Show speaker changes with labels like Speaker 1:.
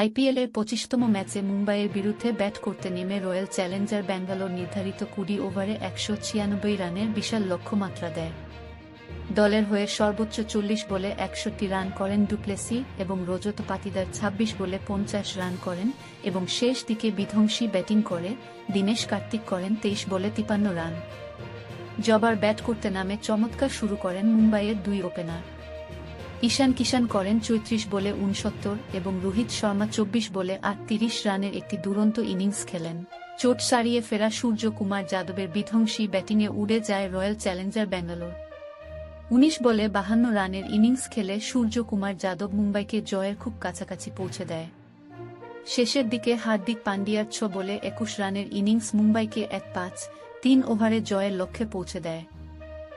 Speaker 1: আইপিএলের পঁচিশতম ম্যাচে মুম্বাইয়ের বিরুদ্ধে ব্যাট করতে নেমে রয়্যাল চ্যালেঞ্জার ব্যাঙ্গালোর নির্ধারিত কুড়ি ওভারে একশো ছিয়ানব্বই রানের বিশাল লক্ষ্যমাত্রা দেয়। দলের হয়ে সর্বোচ্চ চল্লিশ বলে একষট্টি রান করেন ডুপ্লেসি এবং রজত পাতিদার ছাব্বিশ বলে পঞ্চাশ রান করেন এবং শেষ দিকে বিধ্বংসী ব্যাটিং করে, দীনেশ কার্তিক করেন তেইশ বলে তিপান্ন রান। জবার ব্যাট করতে নামে চমৎকার শুরু করেন মুম্বাইয়ের দুই ওপেনার। ঈশান কিষান করেন চৈত্রিশ বলে উনসত্তর এবং রোহিত শর্মা চব্বিশ বলে আটত্রিশ রানের একটি দুরন্ত ইনিংস খেলেন। চোট সারিয়ে ফেরা সূর্য কুমার যাদবের বিধ্বংসী ব্যাটিংয়ে উড়ে যায় রয়্যাল চ্যালেঞ্জার ব্যাঙ্গালোর। উনিশ বলে বাহান্ন রানের ইনিংস খেলে সূর্য কুমার যাদব মুম্বাইকে জয়ের খুব কাছাকাছি পৌঁছে দেয়। শেষের দিকে হার্দিক পান্ডিয়ার ছ বলে একুশ রানের ইনিংস মুম্বাইকে এক পাঁচ, তিন ওভারে জয়ের লক্ষ্যে পৌঁছে দেয়।